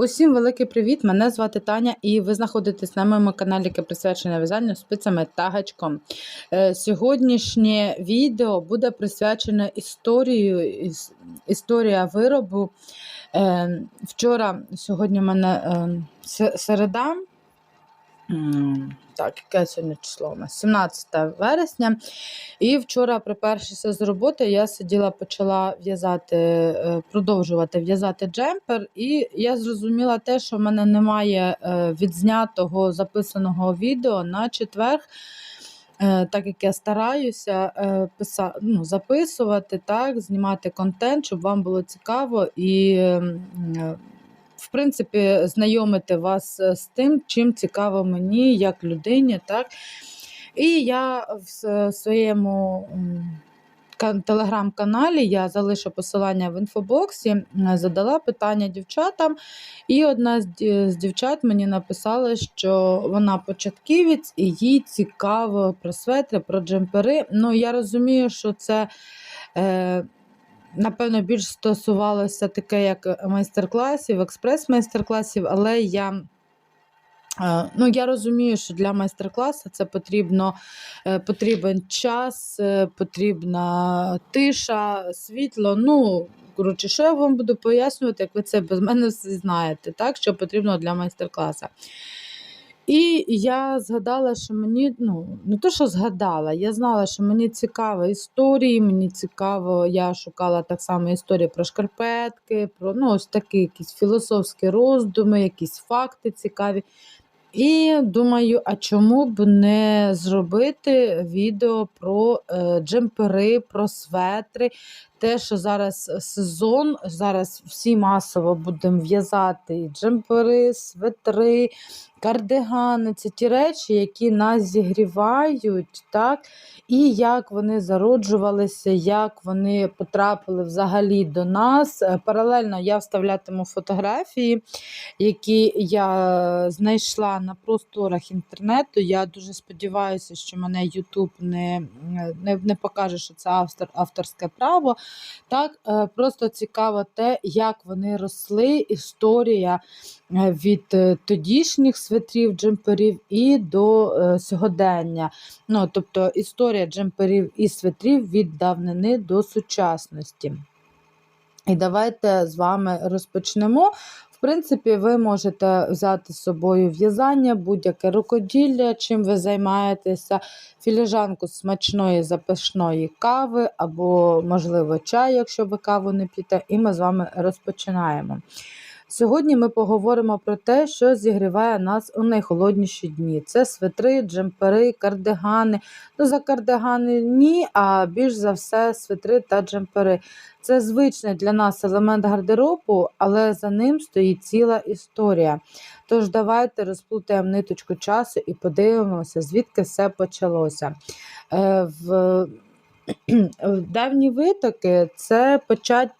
Усім великий привіт! Мене звати Таня, і ви знаходитесь на моєму каналі, яке присвячене в'язанню спицями та гачком. Е, Сьогоднішнє відео буде присвячене історію, історія виробу. Е, Вчора, сьогодні в мене е, середа. Так, яке сьогодні число у нас? 17 вересня. І вчора, припершися з роботи, я сиділа, почала в'язати, е, продовжувати в'язати джемпер, і я зрозуміла те, що в мене немає е, відзнятого записаного відео на четвер. Е, Так як я стараюся е, писа, ну, записувати, так, знімати контент, щоб вам було цікаво і, в принципі, знайомити вас е, з тим, чим цікаво мені, як людині. Так. І я в своєму телеграм-каналі я залишу посилання в інфобоксі, задала питання дівчатам, і одна з, дівчат мені написала, що вона початківець і їй цікаво про светри, про джемпери. Ну, я розумію, що це. Е, Напевно, більш стосувалося таке, як майстер-класів, експрес-майстер-класів, але я Е, Ну, я розумію, що для майстер-класу це потрібно, е, потрібен час, е, потрібна тиша, світло. Ну, коротше, що я вам буду пояснювати, як ви це без мене знаєте, так, що потрібно для майстер-класу. І я згадала, що мені, ну, не то, що згадала, я знала, що мені цікаво історії, мені цікаво, я шукала так само історії про шкарпетки, про ну, ось такі якісь філософські роздуми, якісь факти цікаві. І думаю, а чому б не зробити відео про е, джемпери, про светри, те, що зараз сезон, зараз всі масово будемо в'язати джемпери, светри, кардигани. Це ті речі, які нас зігрівають, так? і як вони зароджувалися, як вони потрапили взагалі до нас. Е, Паралельно я вставлятиму фотографії, які я знайшла на просторах інтернету. Я дуже сподіваюся, що мене YouTube не, не, не покаже, що це автор, авторське право. Так, е, просто цікаво те, як вони росли, історія е, від е, тодішніх свитрів, джемперів і до сьогодення. Ну, тобто історія джемперів і свитрів від давнини до сучасності. І давайте з вами розпочнемо. Принципі, ви можете взяти з собою в'язання, будь-яке рукоділля, чим ви займаєтеся, філіжанку смачної запашної кави або, можливо, чай, якщо ви каву не п'єте, і ми з вами розпочинаємо. Сьогодні ми поговоримо про те, що зігріває нас у найхолодніші дні. Це свитри, джемпери, кардигани. Ну, за кардигани ні, а більш за все свитри та джемпери. Це звичний для нас елемент гардеробу, але за ним стоїть ціла історія. Тож давайте розплутаємо ниточку часу і подивимося, звідки все почалося. Е, в, давні витоки це почать,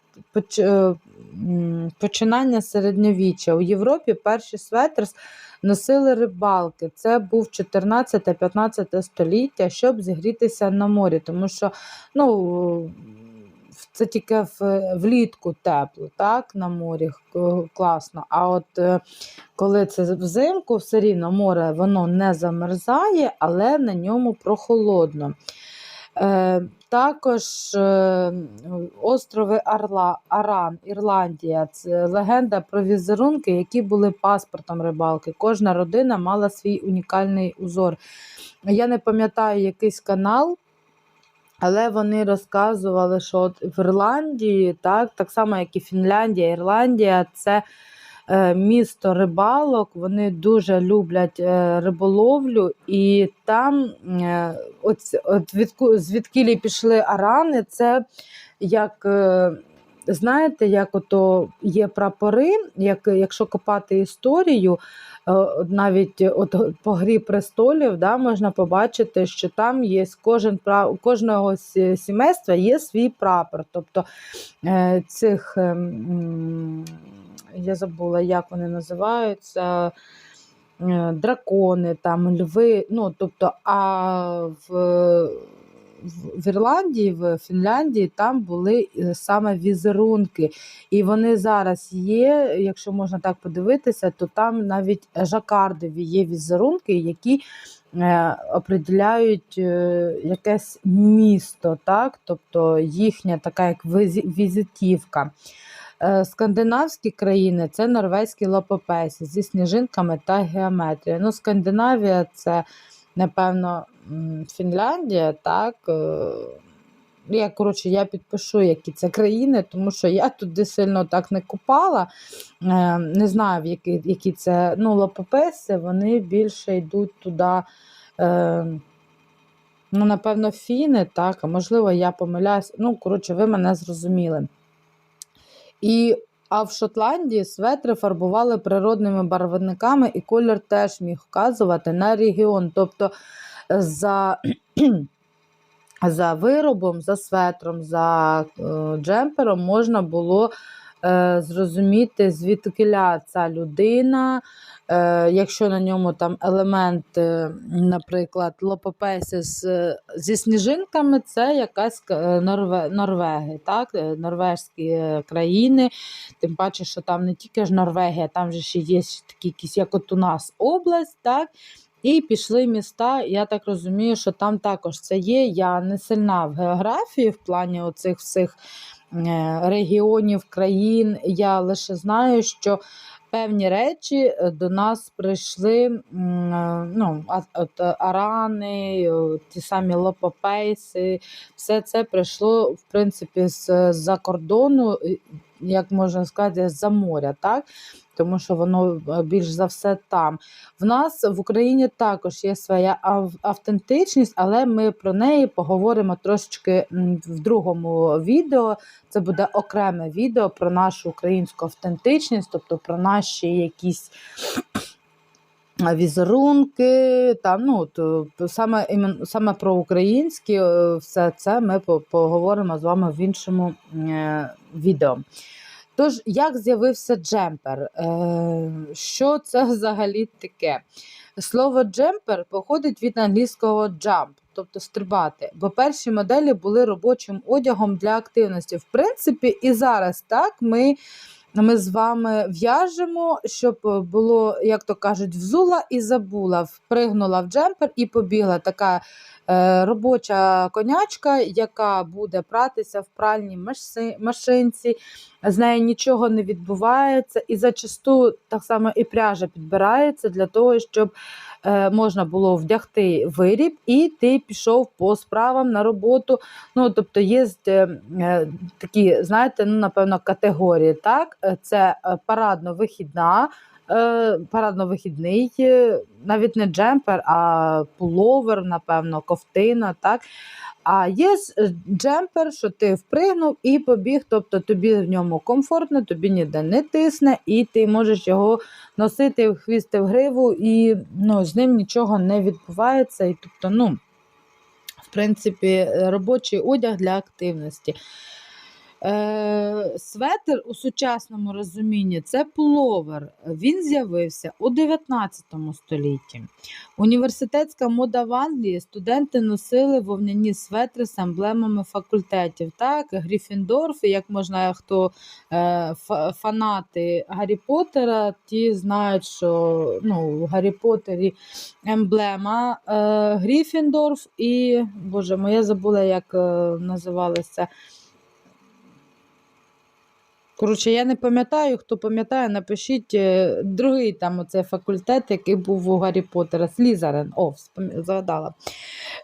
починання середньовіччя. У Європі перші светрс носили рибалки. Це був 14-15 століття, щоб зігрітися на морі, тому що ну, це тільки влітку тепло, так, на морі класно. А от е, коли це взимку, все рівно море воно не замерзає, але на ньому прохолодно. Е, також е, острови Арла, Аран, Ірландія це легенда про візерунки, які були паспортом рибалки. Кожна родина мала свій унікальний узор. Я не пам'ятаю якийсь канал, але вони розказували, що от в Ірландії, так, так само, як і Фінляндія, Ірландія, це місто рибалок. Вони дуже люблять е, риболовлю, і там е, от, от звідкілі пішли арани, це як. е, Знаєте, як ото є прапори, як, якщо копати історію, е, навіть от по грі престолів да, можна побачити, що там є кожен у кожного сімейства є свій прапор. Тобто е, цих ем, я забула, як вони називаються. е, Дракони, там, льви, ну, тобто, а в в- Ірландії, в Фінляндії там були е, саме візерунки. І вони зараз є, якщо можна так подивитися, то там навіть жакардові є візерунки, які е, определяють е, якесь місто, так? тобто їхня така як візитівка. Е, Скандинавські країни це норвезькі лопопесі зі сніжинками та геометрією. Ну, Скандинавія це, напевно, Фінляндія, так. е, Я, коротше, я підпишу, які це країни, тому що я туди сильно так не купала. Е, Не знаю, які, які це ну, лопопеси, вони більше йдуть туди. Ну, напевно, фіни, так, а можливо, я помиляюсь. Ну, коротше, ви мене зрозуміли. І, а в Шотландії светри фарбували природними барвниками, і колір теж міг вказувати на регіон. Тобто за, за виробом, за светром, за е, джемпером можна було е, зрозуміти, звідкиля ця людина. Е, якщо на ньому там елемент, е, наприклад, лопопесі зі сніжинками, це якась е, Норве, Норвеги, так? е, норвежські е, країни. Тим паче, що там не тільки ж Норвегія, там же ще є такі якісь, як от у нас область, так? І пішли міста. Я так розумію, що там також це є. Я не сильна в географії в плані оцих всіх е, регіонів, країн. Я лише знаю, що певні речі е, до нас прийшли е, ну, от, е, арани, е, ті самі лопопейси. Все це прийшло, в принципі, з-за кордону, як можна сказати, з-за моря, так? Тому що воно е, більш за все там. В нас в Україні також є своя автентичність, але ми про неї поговоримо трошечки в другому відео. Це буде окреме відео про нашу українську автентичність, тобто про наші якісь візерунки. Там, ну, то, саме, імен- саме про українські е, все це ми поговоримо з вами в іншому е, відео. Тож, як з'явився джемпер? Е, що це взагалі таке? Слово джемпер походить від англійського jump, тобто стрибати, бо перші моделі були робочим одягом для активності. В принципі, і зараз так ми, ми з вами в'яжемо, щоб було, як то кажуть, взула і забула, впригнула в джемпер і побігла. Така е, робоча конячка, яка буде пратися в пральній машинці, з нею нічого не відбувається, і зачасту так само і пряжа підбирається для того, щоб е, можна було вдягти виріб, і ти пішов по справам на роботу. Ну, тобто є е, е, такі, знаєте, ну, напевно, категорії. Так? Е, Це е, парадно-вихідна. Е, Парадно-вихідний, е, навіть не джемпер, а пуловер, напевно, ковтина. Так? А є е, джемпер, що ти впригнув і побіг, тобто тобі в ньому комфортно, тобі ніде не тисне, і ти можеш його носити в хвіст і в гриву, і ну, з ним нічого не відбувається. І, тобто, ну, в принципі, робочий одяг для активності. Е, светр у сучасному розумінні це пуловер. Він з'явився у 19 столітті. Університетська мода в Англії студенти носили вовняні светри з емблемами факультетів. Так, Гріфіндорф, і як можна хто е, фанати Гаррі Поттера, ті знають, що ну, в Гаррі Поттері емблема е, Гріфіндорф і, боже, моя забула, як е, називалося. Коротше, я не пам'ятаю, хто пам'ятає, напишіть е, другий там оцей факультет, який був у Гаррі Поттера, Слізарен. О, згадала.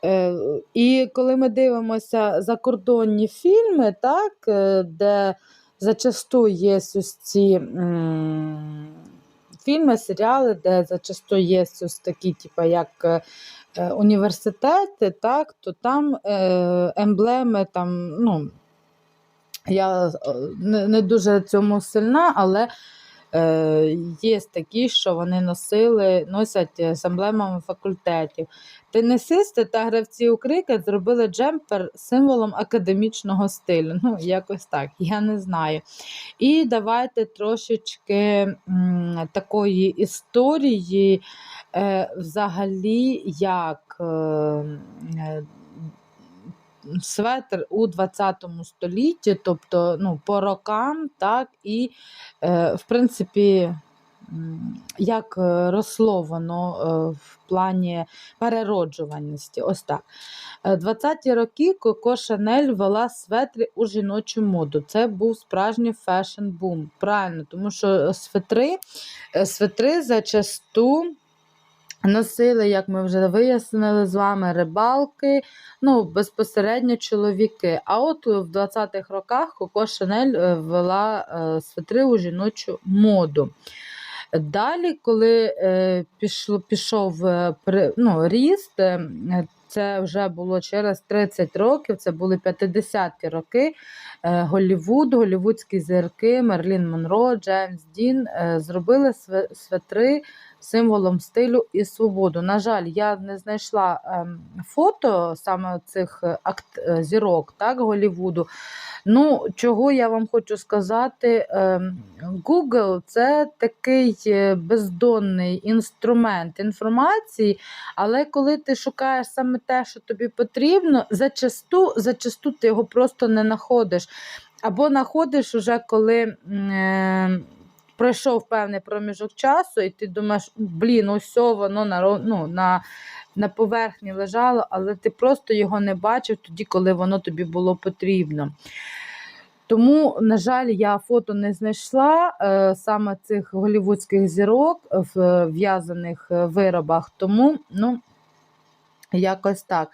Е, і коли ми дивимося закордонні фільми, так, е, де зачасту є ось ці фільми, серіали, де зачасту є ось такі, типу, як е, університети, так, то там е, емблеми там, ну, я е, не, дуже цьому сильна, але е, є такі, що вони носили, носять е, з емблемами факультетів. Тенісисти та гравці у крикет зробили джемпер символом академічного стилю. Ну, якось так, я не знаю. І давайте трошечки м, такої історії, е, взагалі, як. Е, светр у 20 столітті, тобто ну, по рокам, так, і, е, в принципі, як е, росло воно е, в плані перероджуваності. Ось так. Е, 20-ті роки Коко Шанель ввела светри у жіночу моду. Це був справжній фешн-бум. Правильно, тому що светри, светри зачасту носили, як ми вже вияснили з вами, рибалки, ну, безпосередньо чоловіки. А от в 20-х роках Коко Шанель е, ввела е, светри у жіночу моду. Далі, коли е, пішло, пішов ну, ріст, це вже було через 30 років, це були 50-ті роки. Голлівуд, голлівудські зірки, Мерлін Монро, Джеймс Дін зробили све- светри символом стилю і свободу. На жаль, я не знайшла ем, фото саме цих е, е, зірок так, Голлівуду. Ну, чого я вам хочу сказати, ем, Google це такий е, бездонний інструмент інформації, але коли ти шукаєш саме те, що тобі потрібно, зачасту, зачасту ти його просто не знаходиш. Або знаходиш уже коли. Е, Пройшов певний проміжок часу, і ти думаєш, блін, ось воно на, ну, на, на поверхні лежало, але ти просто його не бачив тоді, коли воно тобі було потрібно. Тому, на жаль, я фото не знайшла е, саме цих голівудських зірок в в'язаних е, виробах. Тому, ну, якось так.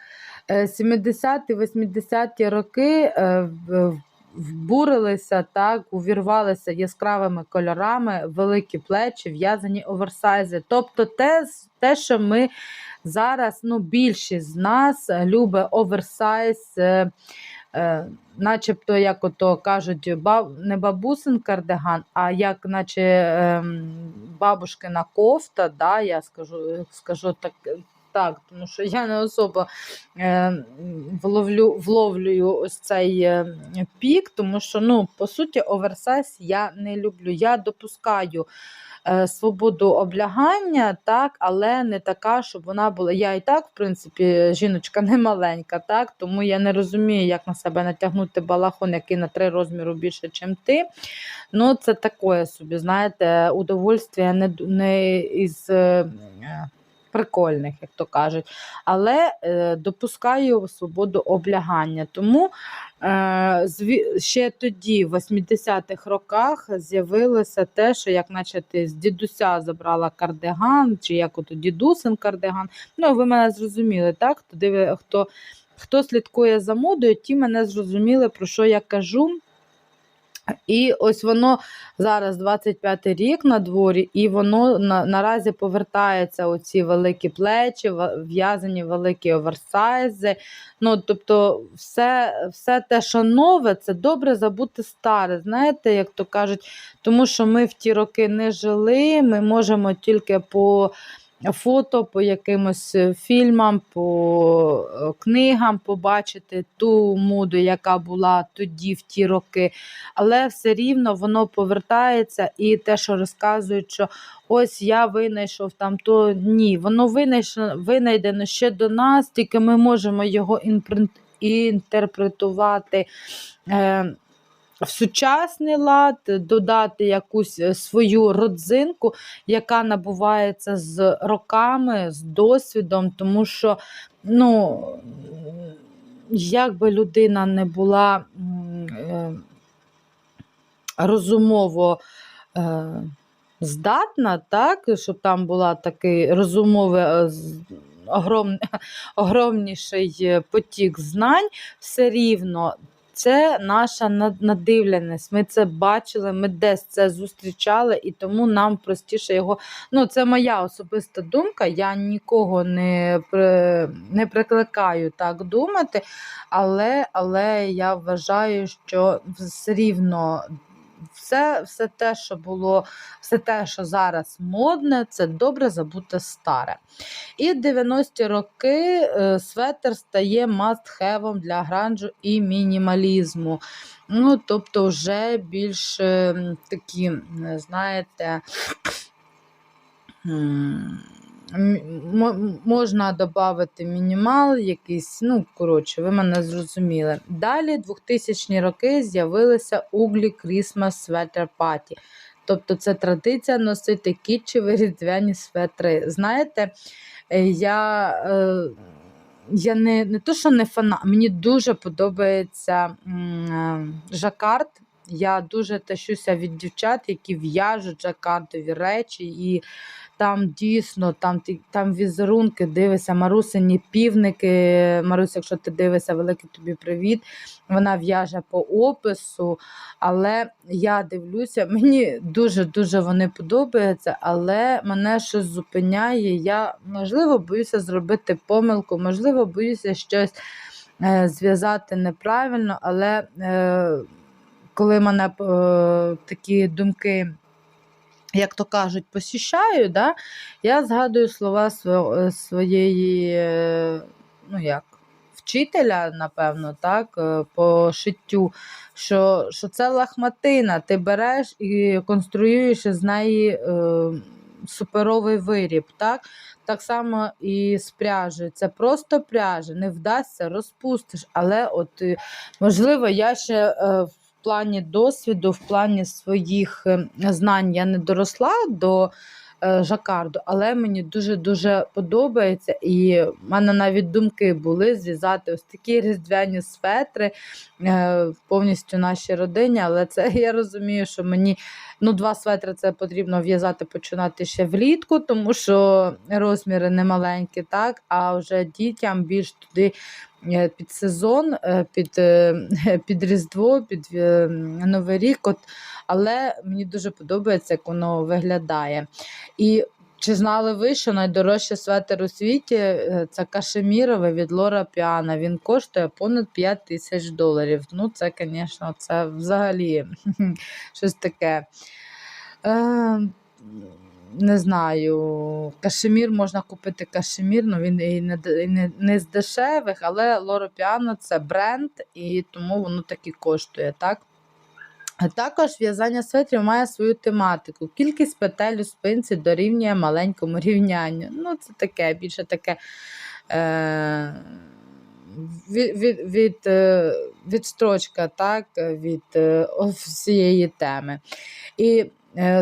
Е, 70-ті, 80-ті роки е, в- вбурилися, так, увірвалися яскравими кольорами, великі плечі, в'язані оверсайзи. Тобто те, те, що ми зараз, ну, більшість з нас любить оверсайз. Е, е, начебто, як ото кажуть, баб, не бабусин кардиган, а як наче ем, бабушкина кофта, да, я скажу, скажу так, так, тому що я не особо е, вловлю, вловлюю ось цей е, пік, тому що, ну, по суті, оверсайз я не люблю. Я допускаю е, свободу облягання, так, але не така, щоб вона була. Я і так, в принципі, жіночка не маленька, так, тому я не розумію, як на себе натягнути балахон, який на три розміру більше, ніж ти. Ну, це таке собі, знаєте, удовольствие не, не із. е, Прикольних, як то кажуть, але е, допускаю свободу облягання. Тому е, ще тоді, в 80-х роках, з'явилося те, що як наче ти з дідуся забрала кардиган, чи як ото дідусин кардиган. Ну, ви мене зрозуміли, так? Диви, хто, хто слідкує за модою, ті мене зрозуміли, про що я кажу. І ось воно зараз 25 рік на дворі, і воно на, наразі повертається оці великі плечі, в'язані великі оверсайзи. Ну, тобто, все, все те, що нове, це добре забути старе. Знаєте, як то кажуть, тому що ми в ті роки не жили, ми можемо тільки по фото, по якимось е, фільмам, по е, книгам побачити ту моду, яка була тоді в ті роки. Але все рівно воно повертається, і те, що розказують, що ось я винайшов там, то ні, воно винайшено, винайдено ще до нас, тільки ми можемо його інтерпретувати. Е, в сучасний лад, додати якусь е, свою родзинку, яка набувається з роками, з досвідом, тому що, ну, як би людина не була е, розумово е, здатна, так, щоб там була такий розумовий е, огром, огромніший е, потік знань, все рівно. Це наша над- надивленість. Ми це бачили, ми десь це зустрічали, і тому нам простіше його. Ну, це моя особиста думка. Я нікого не, не прикликаю так думати, але, але я вважаю, що все рівно все, все те, що було, все те, що зараз модне, це добре забути старе. І 90-ті роки е, светр стає must-have для гранжу і мінімалізму. Ну, тобто, вже більш е, такі, знаєте, можна додати мінімал, якийсь, ну, коротше, ви мене зрозуміли. Далі, 2000 роки, з'явилися углі Christmas Sweater Party. Тобто це традиція носити кітчеві різдвяні светри. Знаєте, е, я, е, я не, не то, що не фанат, мені дуже подобається м, е, жакард. Я дуже тащуся від дівчат, які в'яжуть жакардові речі, і там дійсно там, там візерунки, дивися, Марусині півники. Маруся, якщо ти дивишся, великий тобі привіт. Вона в'яже по опису, але я дивлюся, мені дуже-дуже вони подобаються, але мене щось зупиняє. Я, можливо, боюся зробити помилку, можливо, боюся щось е, зв'язати неправильно, але е, коли мене е, такі думки, як то кажуть, посіщають, да, я згадую слова е, своєї, е, ну як, вчителя, напевно, так, е, по шиттю, що, що це лахматина, ти береш і конструюєш із неї е, суперовий виріб. Так? Так само і з пряжею. Це просто пряжа, не вдасться, розпустиш. Але, от, е, можливо, я ще е, плані досвіду, в плані своїх е, знань я не доросла до жакарду, але мені дуже-дуже подобається. І в мене навіть думки були зв'язати ось такі різдвяні светри е, повністю нашій родині. Але це я розумію, що мені ну, два светри це потрібно в'язати, починати ще влітку, тому що розміри не маленькі, так, а вже дітям більш туди. е, Під сезон, е, під, е, під Різдво, під е, Новий рік. От, але мені дуже подобається, як воно виглядає. І чи знали ви, що найдорожчий светр у світі е, це кашеміровий від Лора Піана. Він коштує понад 5 тисяч доларів. Ну, це, звісно, це взагалі щось таке. Е, не знаю, кашемір можна купити кашемір, ну він і не, і не, не з дешевих, але Лоро Піано це бренд, і тому воно так і коштує. так? Також в'язання светрів має свою тематику. Кількість петель у спинці дорівнює маленькому рівнянню. Ну, це таке, більше таке е, від, від, від, е, відстрочка так, від е, всієї теми. І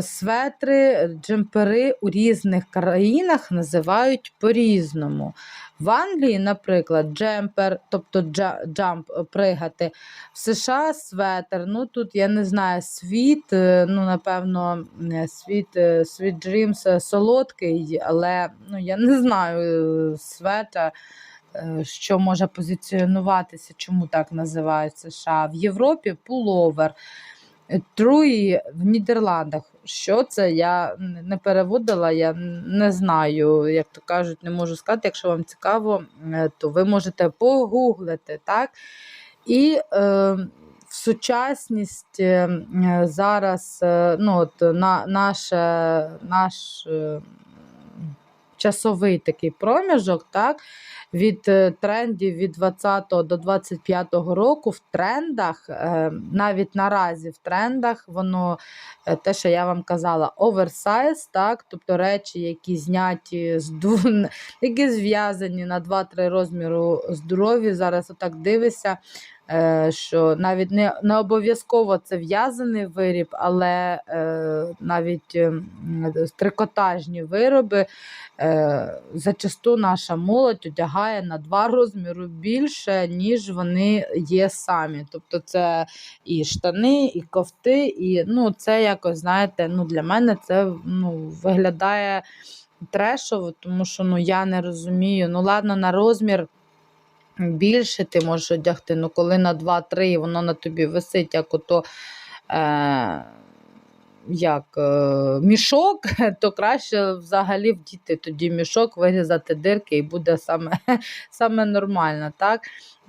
светри, джемпери у різних країнах називають по-різному. В Англії, наприклад, джемпер, тобто джамп е, пригати. В США светер, ну тут я не знаю, світ, е, ну напевно, е, світ, е, світ е, солодкий, але ну, я не знаю е, светер, е, що може позиціонуватися, чому так називають США. В Європі пуловер. Труї в Нідерландах. Що це? Я не переводила, я не знаю, як то кажуть, не можу сказати. Якщо вам цікаво, е, то ви можете погуглити, так? І е, в сучасність е, зараз е, ну, от, на, наше, наш часовий такий проміжок, так, від е, трендів від 20 до 25 року в трендах, е, навіть наразі в трендах, воно е, те, що я вам казала, оверсайз, так, тобто речі, які зняті з які зв'язані на 2-3 розміру здорові. Зараз отак дивишся, що навіть не, не обов'язково це в'язаний виріб, але е, навіть е, трикотажні вироби. Е, зачасту наша молодь одягає на два розміри більше, ніж вони є самі. Тобто це і штани, і кофти, і ну, це якось, знаєте, ну, для мене це ну, виглядає трешово, тому що ну, я не розумію. Ну, ладно, на розмір. Більше ти можеш одягти, ну коли на 2-3 воно на тобі висить, як ото е, як, е, мішок, то краще взагалі вдіти тоді мішок, вирізати дирки і буде саме, саме нормально. Так?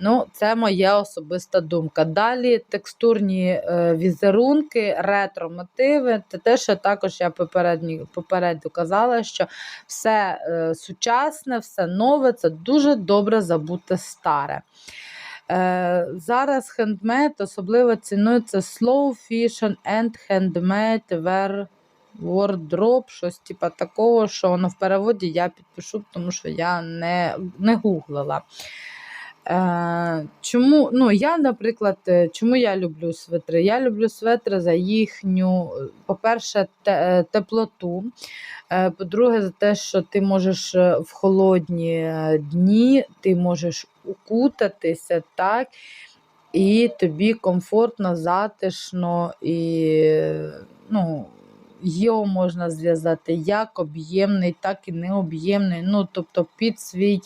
Ну, Це моя особиста думка. Далі текстурні е, візерунки, ретро-мотиви. Це те, що також я попередньо казала, що все е, сучасне, все нове, це дуже добре забути старе. Е, зараз хендмейд особливо цінується slow fashion and handmade wear wardrobe, щось типа такого, що воно в переводі я підпишу, тому що я не, не гуглила. Е, чому, ну, я, наприклад, е, чому я люблю светри? Я люблю светри за їхню, по-перше, те, е, теплоту. По-друге, за те, що ти можеш в холодні дні, ти можеш укутатися, так, і тобі комфортно, затишно, і е, ну, його можна зв'язати як об'ємний, так і необ'ємний. Ну, тобто під свій.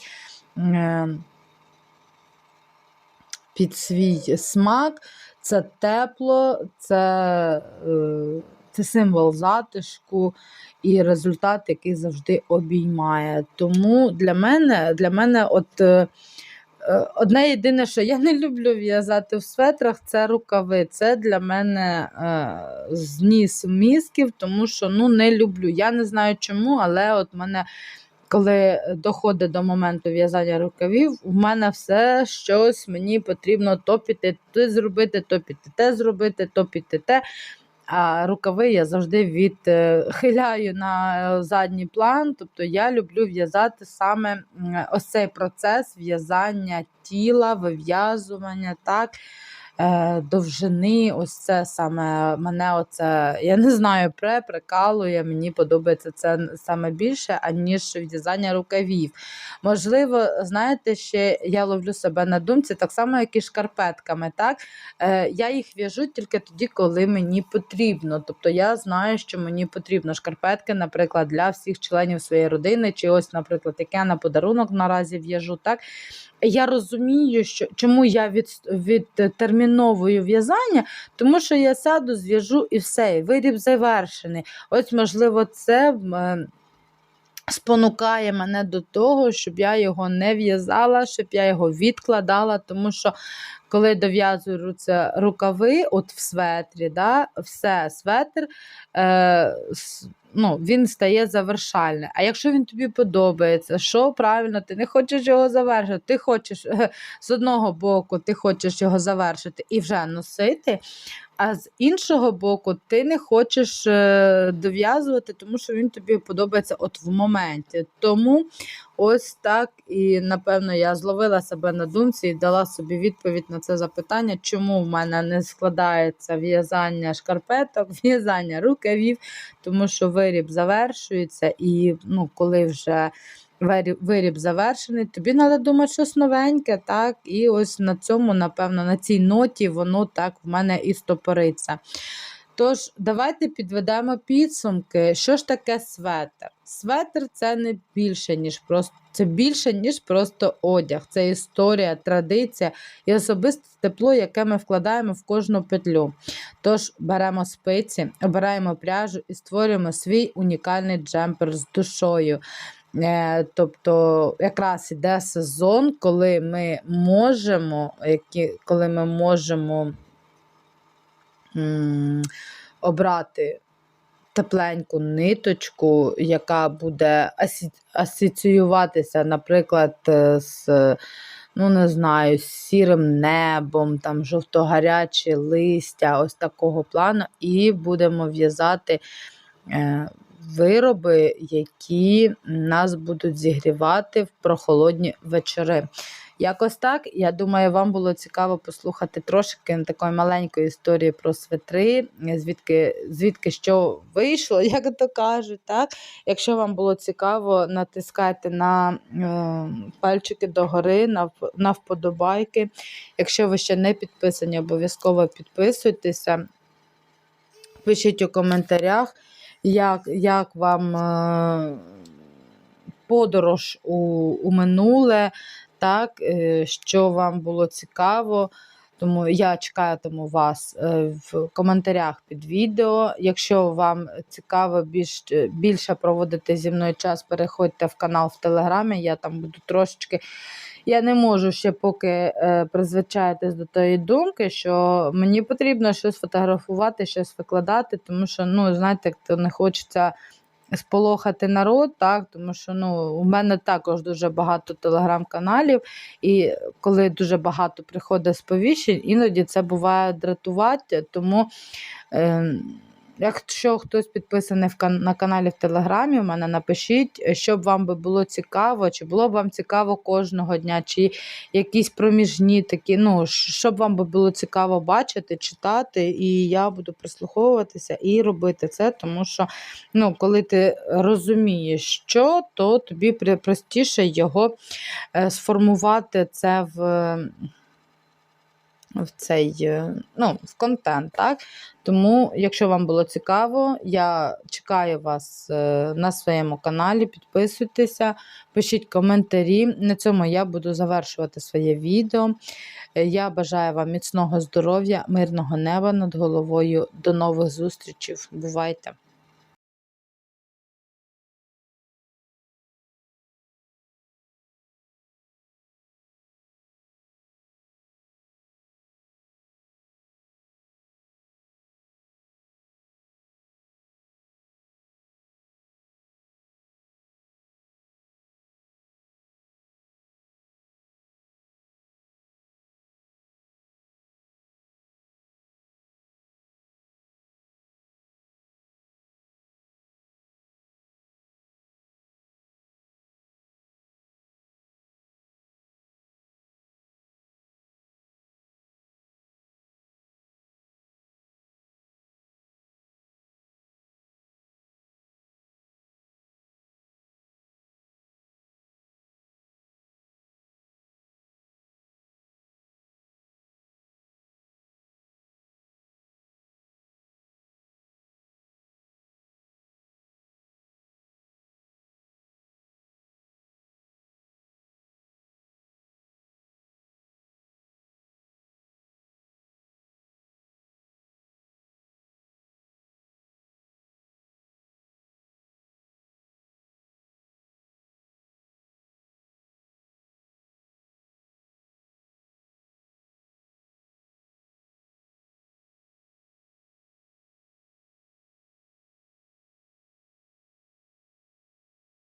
Е, під свій смак. Це тепло, це, е, це символ затишку і результат, який завжди обіймає. Тому для мене, для мене от. Е, Одне єдине, що я не люблю в'язати в светрах, це рукави. Це для мене е, зніс мізків, тому що ну, не люблю. Я не знаю чому, але от мене коли доходить до моменту в'язання рукавів, у мене все щось мені потрібно то піти, те зробити, то піти, те зробити, то піти те. А рукави я завжди відхиляю на е, задній план. Тобто я люблю в'язати саме ось цей процес в'язання тіла, вив'язування, так, довжини. Ось це саме мене оце, я не знаю, пре, прикалує, мені подобається це саме більше, аніж в'язання рукавів. Можливо, знаєте, ще я ловлю себе на думці, так само, як і шкарпетками. так, Е, я їх в'яжу тільки тоді, коли мені потрібно. Тобто я знаю, що мені потрібно шкарпетки, наприклад, для всіх членів своєї родини, чи ось, наприклад, як я на подарунок наразі в'яжу. так. Я розумію, що чому я від, відтерміновую в'язання, тому що я сяду, зв'яжу і все, і виріб завершений. Ось, можливо, це. е, Спонукає мене до того, щоб я його не в'язала, щоб я його відкладала, тому що коли дов'язуються рукави, от в светрі, да, все, светр, е, ну, він стає завершальним. А якщо він тобі подобається, що правильно, ти не хочеш його завершити, ти хочеш з одного боку, ти хочеш його завершити і вже носити. А з іншого боку, ти не хочеш е, дов'язувати, тому що він тобі подобається от в моменті. Тому ось так і напевно я зловила себе на думці і дала собі відповідь на це запитання, чому в мене не складається в'язання шкарпеток, в'язання рукавів, тому що виріб завершується, і ну, коли вже виріб, завершений, тобі треба думати щось новеньке, так? І ось на цьому, напевно, на цій ноті воно так в мене і стопориться. Тож, давайте підведемо підсумки. Що ж таке светр? Светр це не більше, ніж просто. Це більше, ніж просто одяг. Це історія, традиція і особисте тепло, яке ми вкладаємо в кожну петлю. Тож беремо спиці, обираємо пряжу і створюємо свій унікальний джемпер з душою. Е, Тобто якраз іде сезон, коли ми можемо, які, коли ми можемо обрати тепленьку ниточку, яка буде асоціюватися, наприклад, е, з, ну не знаю, з сірим небом, там жовто-гаряче листя, ось такого плану, і будемо в'язати. е, Вироби, які нас будуть зігрівати в прохолодні вечори. Якось так. Я думаю, вам було цікаво послухати трошки такої маленької історії про светри, звідки, звідки що вийшло, як то кажуть. Так? Якщо вам було цікаво, натискайте на е, пальчики догори, на, на вподобайки. Якщо ви ще не підписані, обов'язково підписуйтеся. Пишіть у коментарях, як, як вам е, подорож у, у минуле, так, е, що вам було цікаво. Тому я чекатиму вас е, в коментарях під відео. Якщо вам цікаво більш, більше проводити зі мною час, переходьте в канал в Телеграмі. Я там буду трошечки. Я не можу ще поки е, призвичаїтись до тої думки, що мені потрібно щось фотографувати, щось викладати, тому що, ну, знаєте, то не хочеться сполохати народ, так, тому що ну, у мене також дуже багато телеграм-каналів, і коли дуже багато приходить сповіщень, іноді це буває дратувати, тому. Е, Якщо хтось підписаний в на каналі в Телеграмі, у мене напишіть, е, щоб вам би було цікаво, чи було б вам цікаво кожного дня, чи якісь проміжні такі, ну, щ- щоб вам би було цікаво бачити, читати, і я буду прислуховуватися і робити це, тому що ну, коли ти розумієш, що, то тобі простіше його е, сформувати це в. В цей е, ну, в контент, так? Тому, якщо вам було цікаво, я чекаю вас е, на своєму каналі. Підписуйтеся, пишіть коментарі. На цьому я буду завершувати своє відео. Е, Я бажаю вам міцного здоров'я, мирного неба над головою. До нових зустрічей. Бувайте!